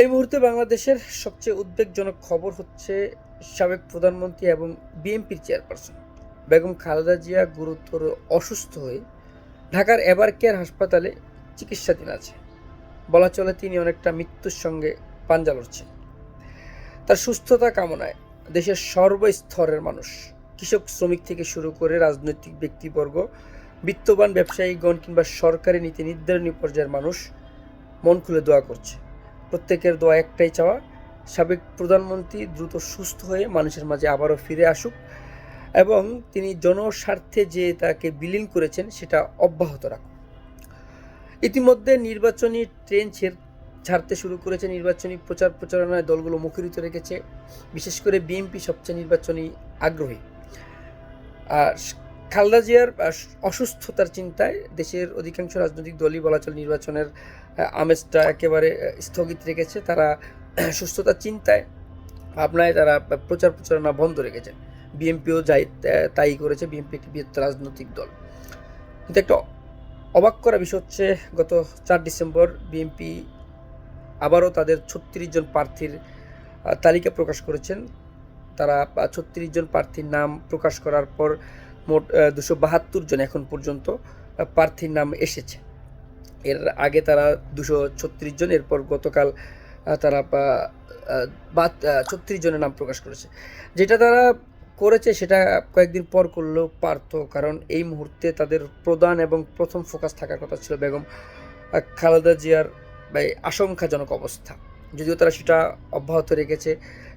এই মুহূর্তে বাংলাদেশের সবচেয়ে উদ্বেগজনক খবর হচ্ছে সাবেক প্রধানমন্ত্রী এবং বিএনপির চেয়ারপারসন বেগম খালেদা জিয়া গুরুতর অসুস্থ হয়ে ঢাকার এবার কেয়ার হাসপাতালে চিকিৎসাধীন আছে। বলা চলে তিনি অনেকটা মৃত্যুর সঙ্গে পাঞ্জা লড়ছেন। তার সুস্থতা কামনায় দেশের সর্বস্তরের মানুষ, কৃষক, শ্রমিক থেকে শুরু করে রাজনৈতিক ব্যক্তিবর্গ, বিত্তবান ব্যবসায়ীগণ কিংবা সরকারি নীতি নির্ধারণী পর্যায়ের মানুষ মন খুলে দোয়া করছে। প্রত্যেকের দোয়া একটাই চাওয়া, সাবেক প্রধানমন্ত্রী দ্রুত সুস্থ হয়ে মানুষের মাঝে আবারও ফিরে আসুক এবং তিনি জনস্বার্থে যে তাকে বিলীন করেছেন সেটা অব্যাহত রাখুন ইতিমধ্যে নির্বাচনী ট্রেন ছেড়- ছাড়তে শুরু করেছে। নির্বাচনী প্রচার প্রচারণায় দলগুলো মুখরিত রেখেছে। বিশেষ করে বিএনপি সবচেয়ে নির্বাচনী আগ্রহী। আর খালেদা জিয়ার অসুস্থতার চিন্তায় দেশের অধিকাংশ রাজনৈতিক দলই বলা চলে নির্বাচনের আমেজটা একেবারে স্থগিত রেখেছে। তারা সুস্থতার চিন্তায়, ভাবনায় তারা প্রচার প্রচারণা বন্ধ রেখেছেন বিএনপিও যাই তাই করেছে। বিএনপি একটি বৃহত্তর রাজনৈতিক দল। কিন্তু একটা অবাক করা বিষয় হচ্ছে, গত চার ডিসেম্বর বিএনপি আবারও তাদের ছত্রিশ জন প্রার্থীর তালিকা প্রকাশ করেছেন। তারা ছত্রিশ জন প্রার্থীর নাম প্রকাশ করার পর মোট দুশো বাহাত্তর জন এখন পর্যন্ত প্রার্থীর নাম এসেছে। এর আগে তারা দুশো ছত্রিশ জন, এরপর গতকাল তারা ছত্রিশ জনের নাম প্রকাশ করেছে। যেটা তারা করেছে, সেটা কয়েকদিন পর করলেও পারতো, কারণ এই মুহূর্তে তাদের প্রধান এবং প্রথম ফোকাস থাকার কথা ছিল বেগম খালেদা জিয়ার আশঙ্কাজনক অবস্থা। যদিও তারা সেটা অব্যাহত রেখেছে,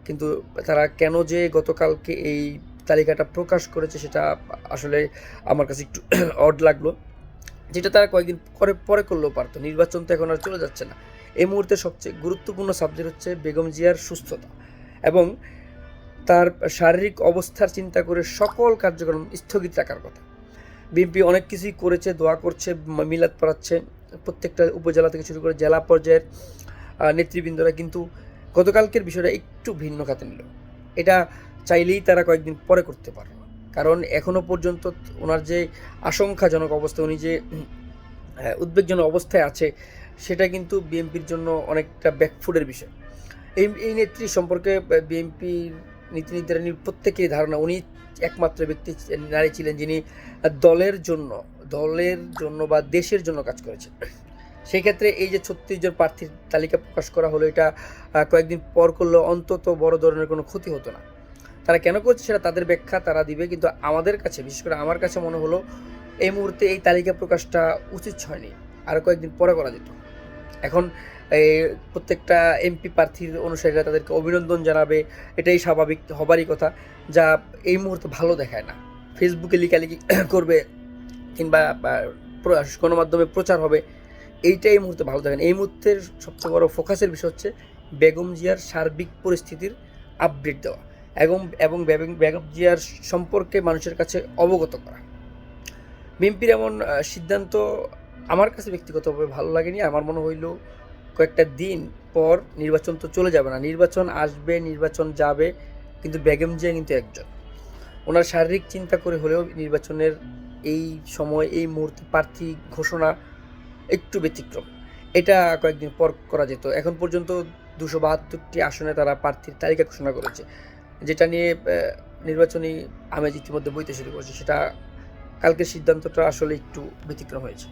কিন্তু তারা কেন যে গতকালকে এই তালিকাটা প্রকাশ করেছে সেটা আসলে আমার কাছে একটু অড লাগল। যেটা তারা কয়েকদিন পরে পরে করলেও পারতো। নির্বাচন তো এখন আর চলে যাচ্ছে না। এই মুহূর্তে সবচেয়ে গুরুত্বপূর্ণ সাবজেক্ট হচ্ছে বেগম জিয়ার সুস্থতা এবং তার শারীরিক অবস্থার চিন্তা করে সকল কার্যক্রম স্থগিত রাখার কথা। বিএনপি অনেক কিছুই করেছে, দোয়া করছে মিলাদ পড়াচ্ছে। প্রত্যেকটা উপজেলা থেকে শুরু করে জেলা পর্যায়ের নেতৃবৃন্দরা কিন্তু গতকালকের বিষয়টা একটু ভিন্ন খাতে নিল। এটা চাইলেই তারা কয়েকদিন পরে করতে পারে। কারণ এখনও পর্যন্ত ওনার যে আশঙ্কাজনক অবস্থা, উনি যে উদ্বেগজনক অবস্থায় আছে, সেটা কিন্তু বিএনপির জন্য অনেকটা ব্যাকফুডের বিষয়। এই এই নেত্রী সম্পর্কে বিএনপির নীতি নির্ধারণীর প্রত্যেকেরই ধারণা, উনি একমাত্র ব্যক্তি নারী ছিলেন যিনি দলের জন্য দলের জন্য বা দেশের জন্য কাজ করেছেন। সেই ক্ষেত্রে এই যে ছত্রিশ জন প্রার্থীর তালিকা প্রকাশ করা হলো, এটা কয়েকদিন পর করলেও অন্তত বড় ধরনের কোনো ক্ষতি হতো না। তারা কেন করছে সেটা তাদের ব্যাখ্যা তারা দিবে, কিন্তু আমাদের কাছে, বিশেষ করে আমার কাছে মনে হলো, এই মুহূর্তে এই তালিকা প্রকাশটা উচিত হয়নি। আরও কয়েকদিন পরে করা যেত। এখন এই প্রত্যেকটা এমপি প্রার্থীর অনুসারীরা তাদেরকে অভিনন্দন জানাবে, এটাই স্বাভাবিক, হবারই কথা, যা এই মুহূর্তে ভালো দেখায় না। ফেসবুকে লিখালিখি করবে কিংবা গণমাধ্যমে প্রচার হবে, এইটাই এই মুহূর্তে ভালো দেখেন এই মুহূর্তের সবচেয়ে বড় ফোকাসের বিষয় হচ্ছে, বেগম জিয়ার সার্বিক পরিস্থিতির আপডেট দেওয়া। এবং এবং বেগম বেগম জিয়ার সম্পর্কে মানুষের কাছে অবগত করা। বিএনপির এমন সিদ্ধান্ত আমার কাছে ব্যক্তিগতভাবে ভালো লাগেনি। আমার মনে হইল কয়েকটা দিন পর নির্বাচন তো চলে যাবে না। নির্বাচন আসবে, নির্বাচন যাবে, কিন্তু বেগম জিয়া কিন্তু একজন। ওনার শারীরিক চিন্তা করে হলেও নির্বাচনের এই সময়, এই মুহূর্তে প্রার্থী ঘোষণা একটু ব্যতিক্রম। এটা কয়েকদিন পর করা যেত। এখন পর্যন্ত দুশো বাহাত্তরটি আসনে তারা প্রার্থীর তালিকা ঘোষণা করেছে। যেটা নিয়ে নির্বাচনী আমেজ ইতিমধ্যে বইতে শুরু করেছে, সেটা কালকের সিদ্ধান্তটা আসলে একটু ব্যতিক্রম হয়েছে।